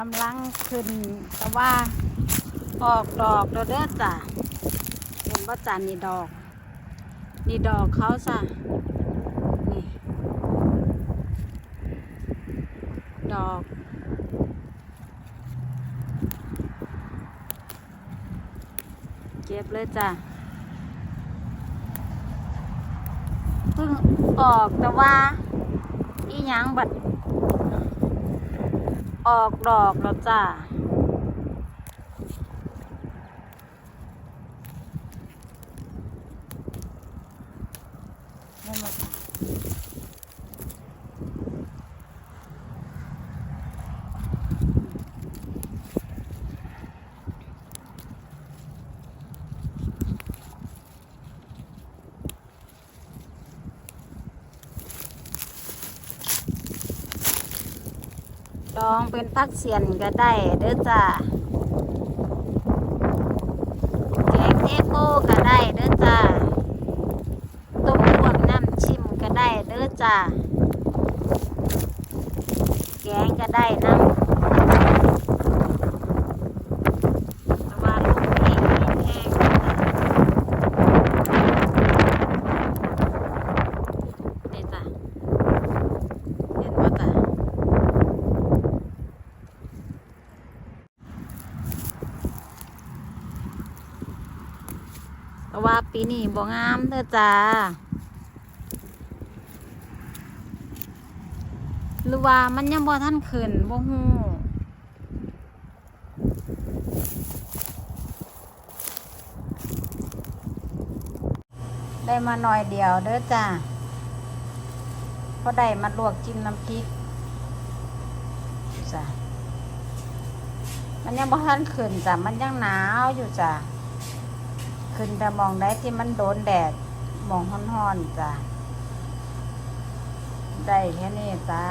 กำลังขึ้นแต่ว่าออกดอกแล้วเด้อจ้ะเห็นว่าจ้ะนี่ดอก นี่ดอกเขาจ้ะนี่ดอกเก็บเลยจ้ะเพิ่งออกแต่ว่าอีหยังบัด ออกดอกแล้วจ้ะเห็นบ่จ้ะ ลองเป็นพักเสียนก็ได้เด้อจ้าแกงเทโก้ก็ได้เด้อจ้าต้มพวกน้ำชิมก็ได้เด้อจ้าแกงก็ได้น้ำแต่ว่าลูกเองแห้งๆนี่จ้ะเห็นป่ะจ้ะ แต่ว่าปีนี้บ่งามเด้อจ้าหรือว่ามันยังบ่ทันขึ้นบ่ฮู้ได้มาหน่อยเดียวเด้อจ้าพอได้มาลวกจิ้มน้ำพริกจ้ะมันยังบ่ทันขึ้นจ้ะมันยังหนาวอยู่จ้ะ ขึ้นแต่มองได้ที่มันโดนแดดมองห้อนๆจ้ะ ได้แค่นี้จ้า